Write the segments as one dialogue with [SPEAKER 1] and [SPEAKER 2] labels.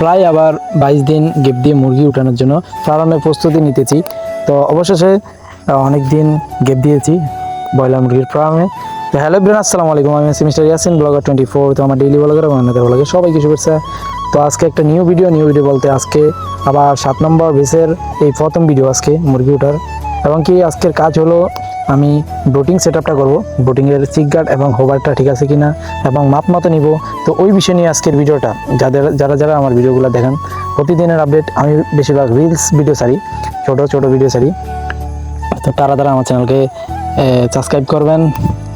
[SPEAKER 1] প্রায় আবার বাইশ দিন গেপ দিয়ে মুরগি উঠানোর জন্য ফার্মে প্রস্তুতি নিতেছি। তো অবশেষে অনেক দিন গেপ দিয়েছি ব্রয়লার মুরগির ফার্মে। তো হ্যালো ব্রেন আসসালামু আলাইকুম। আমি আছি mister Yasin, blogger twenty four. তো আমার ডেইলি ব্লগার এবং আপনাদের ব্লগে সবাইকে শুভেচ্ছা। তো আজকে একটা নিউ ভিডিও নিউ ভিডিও বলতে আজকে আবার সাত নম্বর বেসের এই প্রথম ভিডিও আজকে মুরগি ওঠার এবং কি আজকের কাজ হলো আমি বোটিং সেট আপটা করব বোটিংয়ের গার্ড এবং হোভারটা ঠিক আছে কিনা এবং মাপ মতো নিব। তো ওই বিষয় নিয়ে আজকের ভিডিওটা, যাদের, যারা যারা আমার ভিডিওগুলো দেখেন, প্রতিদিনের আপডেট আমি বেশিরভাগ রিলস ভিডিও সারি ছোট ছোট ভিডিও সারি তো তারা তারা আমার চ্যানেলকে সাবস্ক্রাইব করবেন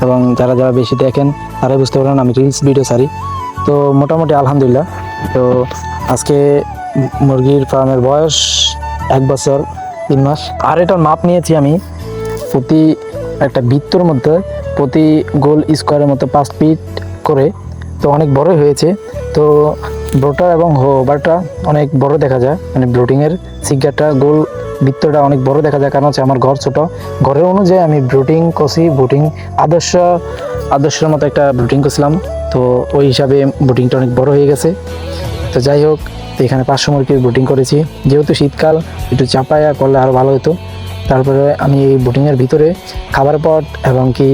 [SPEAKER 1] এবং যারা যারা বেশি দেখেন, তারাই বুঝতে পারবেন আমি রিলস ভিডিও সারি তো মোটামুটি আলহামদুলিল্লাহ। তো আজকে মুরগির ফার্মের বয়স এক বছর, তিন মাস। আর এটার মাপ নিয়েছি আমি। প্রতি একটা বৃত্তর মধ্যে প্রতি গোল স্কোয়ারের মতো পাঁচ ফিট করে, তো অনেক বড় হয়েছে। তো ব্রোটার এবং হোবারটা অনেক বড় দেখা যায়। মানে ব্রোটিংয়ের সিগারটা গোল বৃত্তটা অনেক বড় দেখা যায়। কারণ হচ্ছে আমার ঘর ছোট। ঘরের অনুযায়ী আমি ব্রুটিং কষি ব্রুটিং আদর্শ, আদর্শের মতো একটা ব্রুটিং করছিলাম। তো ওই হিসাবে ব্রুটিংটা অনেক বড় হয়ে গেছে। তো যাই হোক তো এখানে পাঁচশো মুরগির বোটিং করেছি। যেহেতু শীতকাল, একটু চাপায়া করলে আরও ভালো হতো। তারপরে আমি এই বোটিংয়ের ভিতরে খাবার পট এবং কি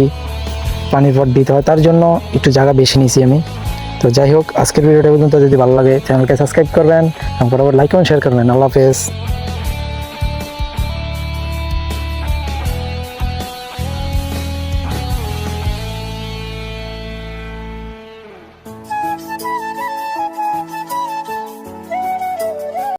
[SPEAKER 1] পানির পট দিতে হয়, তার জন্য একটু জায়গা বেশি নিয়েছি আমি। তো যাই হোক, আজকের ভিডিওটা পর্যন্ত যদি ভালো লাগে চ্যানেলকে সাবস্ক্রাইব করবেন এবং বরাবর লাইক এবং শেয়ার করবেন। আল্লাহ হাফেজ।